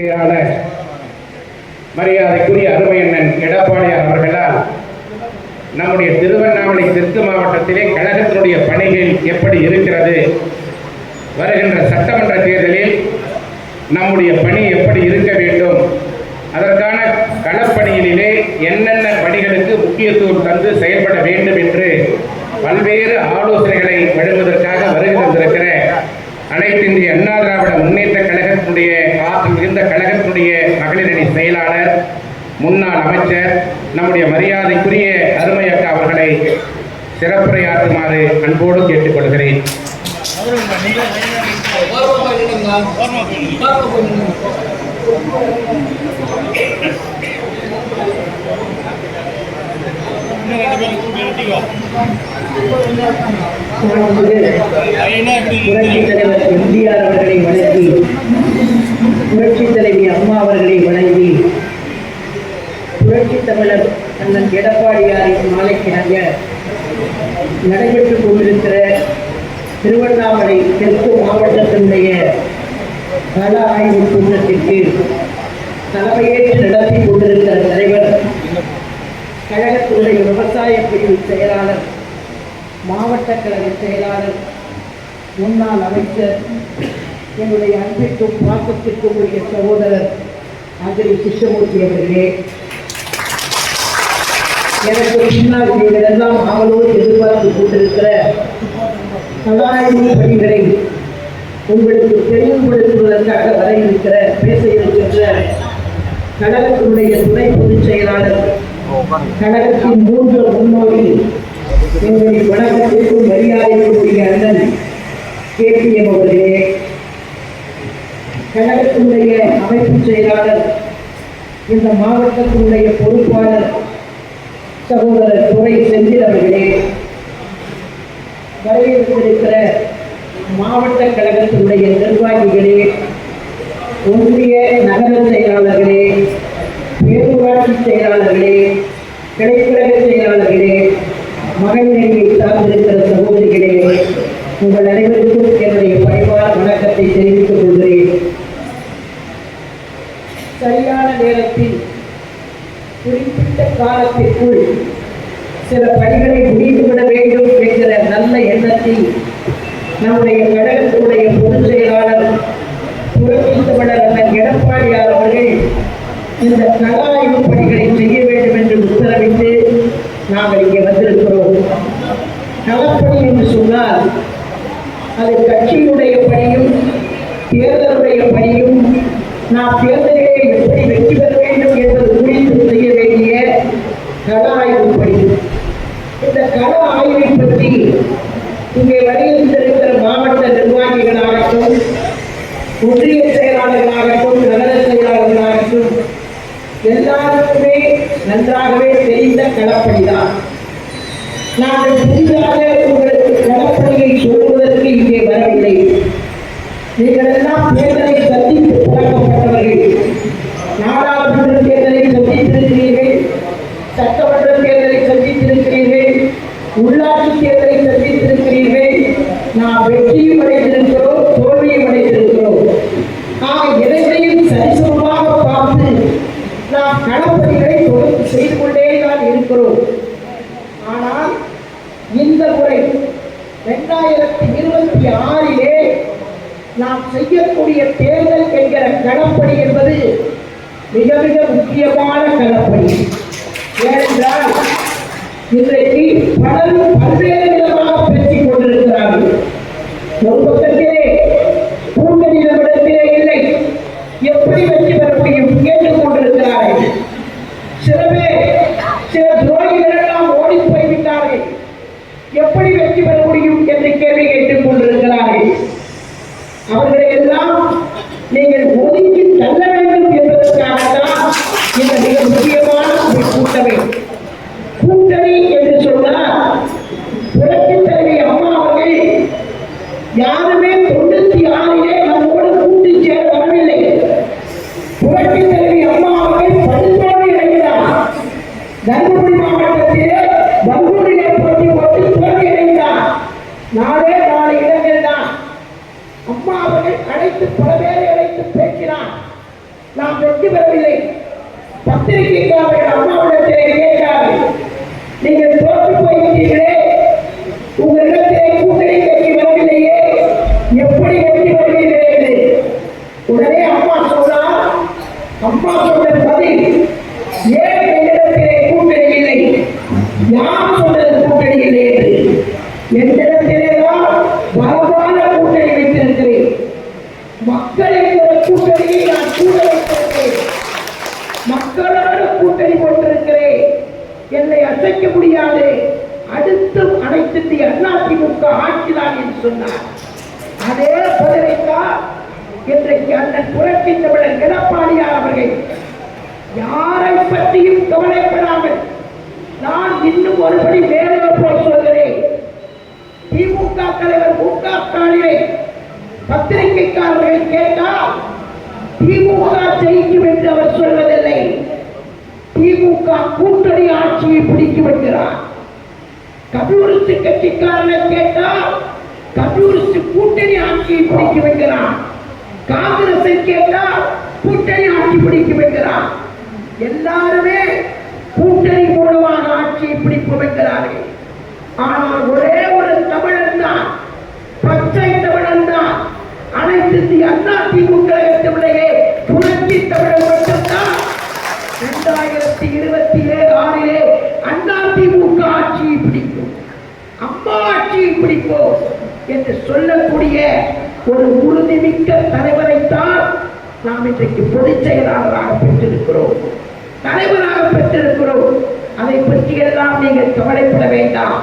செயலாளர் மரியாதைக்குரிய அருமையண்ணன் எடப்பாடியார் அவர்களால் நம்முடைய திருவண்ணாமலை தெற்கு மாவட்டத்திலே கழகத்தினுடைய பணிகள் எப்படி இருக்கிறது? வருகின்ற சட்டமன்ற தேர்தலில் நம்முடைய பணி எப்படி இருக்க வேண்டும்? அதற்கான களப்பணியிலே என்னென்ன பணிகளுக்கு முக்கியத்துவம் தந்து செயல்பட வேண்டும் என்று பல்வேறு ஆலோசனைகளை வழங்குவதற்காக வருகை தந்திருக்கிற அனைத்து இந்திய அண்ணா திராவிட முன்னேற்ற கழகத்தினுடைய ஆற்றல் மிகுந்த கழகத்தினுடைய மகளிரணி செயலாளர் முன்னாள் அமைச்சர் நம்முடைய மரியாதைக்குரிய அருமை அக்கா அவர்களை சிறப்புரையாற்றுமாறு அன்போடு கேட்டுக்கொள்கிறேன். புரட்சி தலைவர் எம்ஜிஆர் அவர்களை வணங்கி புரட்சி தலைவி அம்மா அவர்களை வணங்கி புரட்சி தமிழர் அண்ணன் எடப்பாடியாரின் மாலைக்கிணங்க நடைபெற்றுக் கொண்டிருக்கிற திருவண்ணாமலை தெற்கு மாவட்டத்தினுடைய முன்னாள் அமைச்சர் என்னுடைய அன்பிற்கும் பாசத்திற்கும் உரிய சகோதரர் அஜய் கிருஷ்ணமூர்த்தி அவர்களே. எனக்கு பின்னால் நீங்கள் எல்லாம் ஆவலோடு எதிர்பார்த்து கொண்டிருக்கிற கலாய்வு பணிகளை உங்களுக்கு தெளிவுபடுத்துவதற்காக வர இருக்கிற பேச இருக்கின்ற கழகத்தினுடைய துணை பொதுச் செயலாளர் கழகத்தின் மூன்று முன்னோடி எங்களை வணக்கத்திற்கும் மரியாதைக்குரிய அண்ணன் கேபிஎம் அவர்களே கழகத்தினுடைய அமைப்பு செயலாளர் இந்த மாவட்டத்தினுடைய பொறுப்பாளர் சகோதரர் துறை செந்தில் உங்கள் அனைவருக்கும் என்னுடைய பணிவான வணக்கத்தை தெரிவித்துக் கொள்கிறேன். சரியான நேரத்தில் குறிப்பிட்ட காலத்திற்குள் சில பணிகளை முடித்துவிட வேண்டும் என்கிற நல்ல எண்ணத்தில் நம்முடைய கழகத்தினுடைய பொதுச் செயலாளர் புரட்சி தமிழர் அண்ணன் எடப்பாடியார் அவர்கள் இந்த கள ஆய்வு பணிகளை செய்ய வேண்டும் என்று உத்தரவிட்டு நாங்கள் இங்கே வந்திருக்கிறோம் களப்பணி என்று சொன்னால் அது கட்சியினுடைய பணியும் தேர்தலுடைய பணியும் நாம் தேர்தலிலே எப்படி வெற்றி பெற வேண்டும் என்பது குறித்து செய்ய வேண்டிய கள ஆய்வு பணி இந்த கள ஆய்வை பற்றி இங்கே வருகின்றிருக்கிற மாவட்ட நிர்வாகிகளாகட்டும் ஒன்றிய செயலாளர்களாகட்டும் நகர செயலாளர்களாகட்டும் எல்லாருக்குமே நன்றாகவே தெரிந்த களப்பணிதான் நாங்கள் புதிதாக உங்களுக்கு களப்பணியை சொல்வதற்கு இங்கே வரவில்லை நீங்கள் எல்லாம் தேர்தலை சந்தித்து பழக்கப்பட்டவர்கள். நாடாளுமன்ற தேர்தலை சந்தித்திருக்கிறீர்கள் சட்டமன்ற தேர்தலை சந்தித்திருக்கிறீர்கள் உள்ளாட்சி தேர்தலை சந்தித்திருக்கிறீர்கள். நாம் வெற்றியும் அடைந்திருக்கிறோம் தோல்வியும் அடைந்திருக்கிறோம். ஆக இரண்டையும் சரிசமமாக பார்த்து நாம் களப்பணிகளை தொடர்ந்து செய்து கொண்டே தான் இருக்கிறோம். ஆனால் இந்த முறை இரண்டாயிரத்தி இருபத்தி ஆறிலே நாம் செய்யக்கூடிய தேர்தல் என்கிற களப்பணி என்பது மிக மிக முக்கியமான களப்பணி ஏனென்றால் இன்றைக்கு பலரும் பல்வேறு விதமாக பேசிக் கொண்டிருக்கிறார்கள். ஒரு பக்கத்திலே கூட்டணி நம்மிடத்திலே இல்லை எப்படி வெற்றி பெற முடியும் கேட்டுக் கொண்டிருக்கிறார்கள் சில பேர் சில துரோகிகள் எல்லாம் ஓடி போய்விட்டார்கள் எப்படி வெற்றி பெற முடியும் என்று கேள்வி கேட்டுக் கொண்டிருக்கிறார்கள் அவர்களை எல்லாம் நீங்கள் ஒதுக்கி தள்ள வேண்டும் என்பதற்காகத்தான் இந்த மிக முக்கியமான ஒரு கூட்டமை கூட்டணி என்று சொன்னால் புரட்சி தலைவி அம்மா அவர்கள் யாருமே தொண்ணூத்தி ஆறிலே நம்மோடு கூட்டி சேர வரவில்லை புரட்சி தலைவி அம்மா அவர்கள் பரிசோதனை அடைகிறார் தர்மபுரி மாவட்டத்திலே பங்கூரிலே போட்டி போட்டு தோல்வி அடைந்தார். நாளே நாலு இடங்கள் தான். அம்மா அவர்கள் அழைத்து பல பேரை அழைத்து பேசினார். நாம் வெற்றி பெறவில்லை. பத்திரிகைக்காரர்கள் அம்மாவிடத்திலே கேட்டார்கள். நீங்கள் தோற்று போய்விட்டீர்களே உங்களிடத்திலே கூட்டணி கட்சி வரவில்லையே எப்படி வெற்றி பெறுவீர்கள் என்று உடனே அம்மா சொன்னார் அம்மா சொன்ன பதில் ஏன் என்னிடத்திலே கூட்டணி இல்லை யார் சொன்னது கூட்டணி இல்லை என்று என்னிடத்திலே தான் பலமான கூட்டணி வைத்திருக்கிறேன் மக்களின் ஒரு கூட்டணியை நான் கூட வைத்திருக்கிறேன் மக்களோடு கூட்டணி போட்டிருக்கிறேன் என்னை அசைக்க முடியாது அடுத்தும் அனைத்து அதிமுக ஆட்சிதான் என்று சொன்னார். அதே பதிலைத்தான் இன்றைக்கு அண்ணன் புரட்சி தமிழர் எடப்பாடியார் அவர்கள் யாரை பற்றியும் கவலைப்படாமல் நான் இன்னும் ஒருபடி மேலே போல் சொல்கிறேன். திமுக தலைவர் மு க ஸ்டாலினை பத்திரிகைக்காரர்கள் கேட்டால் திமுக ஜெயிக்கும் என்று அவர் சொல்வதில்லை. திமுக கூட்டணி ஆட்சியை பிடிக்கும் என்கிறார். கம்யூனிஸ்ட் கட்சிக்காரனை கேட்டால் கம்யூனிஸ்ட் கூட்டணி ஆட்சியை பிடிக்க வைக்கிறான் காங்கிரஸை கேட்டால் கூட்டணி ஆட்சி பிடிக்க வைக்கிறான் எல்லாருமே கூட்டணி மூலமாக ஆட்சியை பிடிக்க வைக்கிறார்கள். ஆனால் ஒரே ஒரு தமிழன் தான் பச்சை தமிழன் தான் அனைத்து அண்ணா திமுக கழகத்தினுடைய புரட்சி தமிழன் மட்டும்தான். இரண்டாயிரத்தி இருபத்தி ஏழு ஆறிலே அண்ணா திமுக ஆட்சியை பிடிக்கும். அம்மா ஆட்சியை பிடிப்போம். என்று சொல்லக்கூடிய ஒரு உறுதிமிக்க தலைவரைத்தான் நாம் இன்றைக்கு பொதுச் செயலாளராக பெற்றிருக்கிறோம். தலைவராக பெற்றிருக்கிறோம். அதை பற்றி எல்லாம் நீங்கள் கவலைப்பட வேண்டாம்.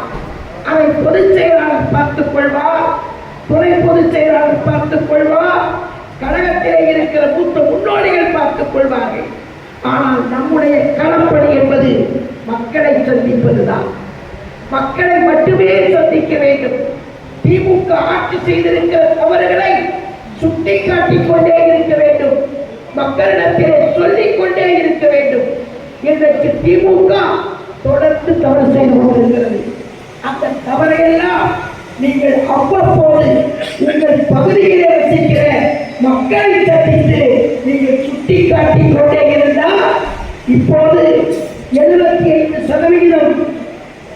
அதை பொதுச் செயலாளர் பார்த்துக் கொள்வார். துணை பொதுச் செயலாளர் பார்த்துக் கொள்வார். கழகத்திலே இருக்கிற மூத்த முன்னோடிகள் பார்த்துக் கொள்வார்கள். ஆனால் நம்முடைய களப்பணி என்பது மக்களை சந்திப்பதுதான். மக்களை மட்டுமே சந்திக்க வேண்டும். திமுக ஆட்சி செய்திருக்கிற தவறுகளை சுட்டிக்காட்டிக் கொண்டே இருக்க வேண்டும். மக்களிடத்திலே சொல்லிக் கொண்டே இருக்க வேண்டும். இன்றைக்கு திமுக தொடர்ந்து தவறு செய்து கொண்டிருக்கிறது. அந்த தவறையெல்லாம் நீங்கள் அவ்வப்போது உங்கள் பகுதியிலே வசிக்கிற மக்களை சந்தித்து நீங்கள் சுட்டிக்காட்டி கொண்டே இருந்தால் இப்போது எழுபத்தி ஐந்து சதவிகிதம்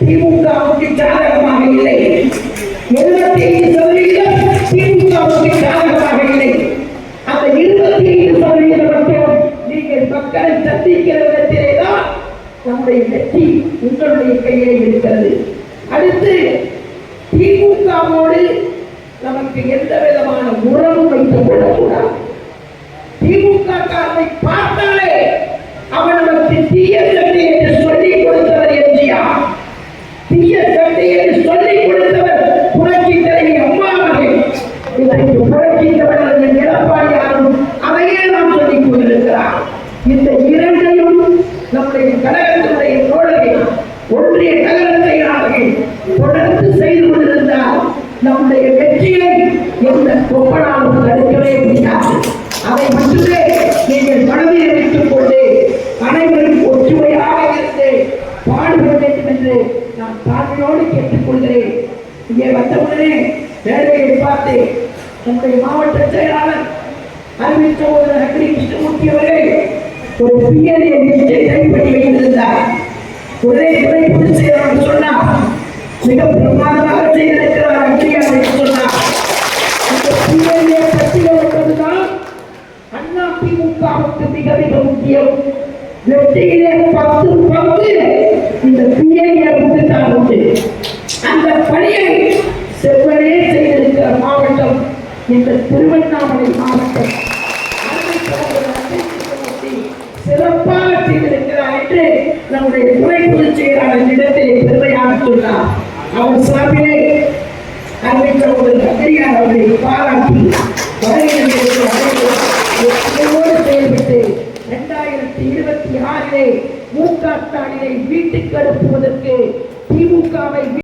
திமுகவுக்கு சாதகமாக இல்லை. எழுபத்தி மக்களை சந்திக்கிற விதத்திலே தான் நம்முடைய வெற்றி உங்களுடைய கையிலே இருக்கிறது. அடுத்து திமுகவோடு நமக்கு எந்த விதமான உறவும் வைத்துக் கொள்ளக்கூடாது. திமுக காரனை பார்த்தாலே அவன் நமக்கு தீய சக்தி என்று சொல்லிக் கொடுத்தவர் எம்ஜிஆர் தீய சக்தி என்று சொல்லிக் கொடுத்தவர் புரட்சி தலைவி அம்மா அவர்கள் இன்றைக்கு புரட்சி தமிழர்கள் எடப்பாடியாரும் அதையே நாம் சொல்லிக் கொண்டிருக்கிறார் இந்த இரண்டையும் நம்முடைய கழகத்தினுடைய தோழர்கள் ஒன்றிய நகர செயலாளர்கள் தொடர்ந்து செய்து கொண்டிருந்தால் நம்முடைய வெற்றியை எந்த கொப்பனாலும் தடுக்கவே முடியாது அதை மட்டுமே நீங்கள் மனதில் வைத்துக் கொண்டு அனைவரும் ஒற்றுமையாக இருந்து பாடுபட வேண்டும் என்று நான் தாழ்மையோடு கேட்டுக்கொள்கிறேன் இங்கே வந்தவுடனே வேலையை பார்த்து நம்முடைய மாவட்ட செயலாளர் அறிவித்த சகோதரர் அக்ரி கிருஷ்ணமூர்த்தி அவர்கள் ஒரு பிஎல்ஏ லிஸ்டை கைப்பற்றி வைத்திருந்தார். ஒரே துறை பொதுச் செயலாளர் சொன்னார் மிக பிரமாதமாக செய்திருக்கிறார் அக்ரி அவர்கள் சொன்னார். இந்த பிஎல்ஏ பட்டியல் என்பதுதான் அண்ணா திமுகவுக்கு மிக மிக முக்கியம். வெற்றியிலே பத்து பங்கு இந்த பிஎல்ஏவுக்கு தான் உண்டு. அந்த பணி இந்த திருவண்ணாமலை மாவட்டம் சிறப்பாக செய்திருக்கிறார் என்று நம்முடைய துணை பொதுச் செயலாளர் இடத்திலே பெருமையாக சொன்னார். அவர் சார்பிலே அருமை சகோதரர் கத்திரியார் அவர்களை பாராட்டி செயல்பட்டு இரண்டாயிரத்தி இருபத்தி ஆறிலே மு ஸ்டாலினை வீட்டுக்கு அனுப்புவதற்கு திமுகவை